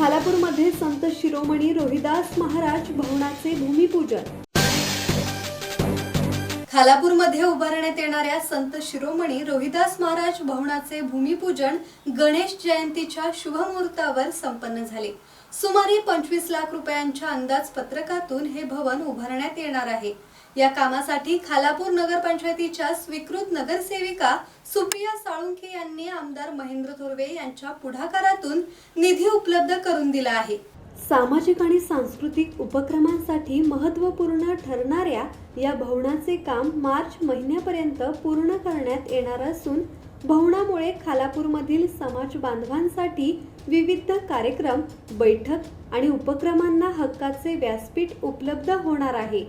खालापूरमध्ये संत शिरोमणी रोहिदास महाराज भवनाचे भूमिपूजन. खालापूरमध्ये उभारण्यात येणाऱ्या संत शिरोमणी रोहिदास महाराज भवनाचे भूमिपूजन गणेश जयंतीच्या शुभमुहूर्तावर संपन्न झाले. सुमारे पंचवीस लाख रुपयांच्या अंदाजपत्रकातून हे भवन उभारण्यात येणार आहे. या कामासाठी खालापूर नगरपंचायतीच्या स्वीकृत नगरसेविका सुप्रिया साळुंखे यांनी आमदार महेंद्र थोरवे यांच्या पुढाकारातून निधी उपलब्ध करून दिला आहे. सामाजिक आणि सांस्कृतिक उपक्रमांसाठी महत्त्वपूर्ण ठरणाऱ्या या भवनाचे काम मार्च महिन्यापर्यंत पूर्ण करण्यात येणार असून भवनामुळे खालापूरमधील समाज बांधवांसाठी विविध कार्यक्रम बैठक आणि उपक्रमांना हक्काचे व्यासपीठ उपलब्ध होणार आहे.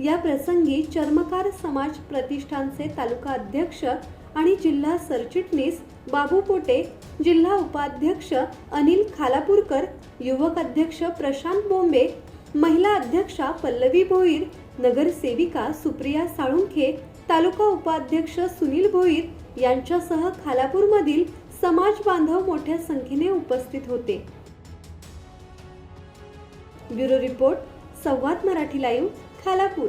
या प्रसंगी चर्मकार समाज प्रतिष्ठानचे तालुका अध्यक्ष आणि जिल्हा सरचिटणीस बाबू पोटे जिल्हा उपाध्यक्ष अनिल खालापूरकर युवक अध्यक्ष प्रशांत बोंबे महिला अध्यक्षा पल्लवी भोईर नगरसेविका सुप्रिया साळुंखे तालुका उपाध्यक्ष सुनील भोईर यांच्यासह खालापूरमधील समाज बांधव मोठ्या संख्येने उपस्थित होते. Bureau report Samvad Marathi live Khalapur.